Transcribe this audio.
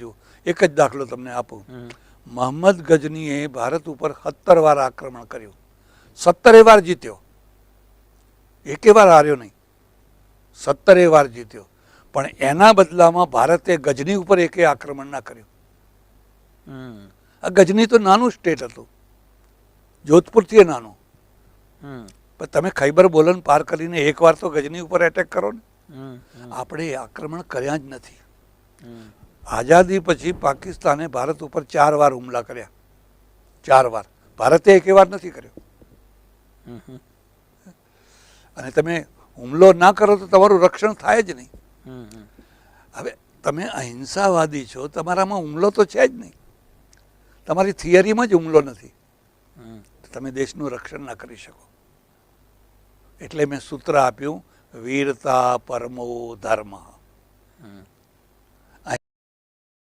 જો એક જ દાખલો તમને આપું. મોહમ્મદ ગજનીએ ભારત ઉપર સત્તર વાર આક્રમણ કર્યું. સત્તરે વાર જીત્યો. એકે વાર હાર્યો નહીં. સત્તરે વાર જીત્યો. પણ એના બદલામાં ભારતે ગજની ઉપર એકે આક્રમણ ના કર્યું. આ ગજની તો નાનું સ્ટેટ હતું. જોધપુરથી નાનું. પણ તમે ખૈબર બોલન પાર કરીને એકવાર તો ગજની ઉપર એટેક કરો ને. આપણે આક્રમણ કર્યા જ નથી. આઝાદી પછી પાકિસ્તાને ભારત ઉપર ચાર વાર હુમલા કર્યા. ચાર વાર. ભારતે એકે વાર નથી કર્યો. અને તમે હુમલો ના કરો તો તમારું રક્ષણ થાય જ નહીં. હવે તમે અહિંસાવાદી છો, તમારામાં હુમલો તો છે જ નહીં. તમારી થિયરીમાં જ હુમલો નથી. તમે દેશનું રક્ષણ ના કરી શકો. એટલે મેં સૂત્ર આપ્યું, વીરતા પરમો ધર્મ.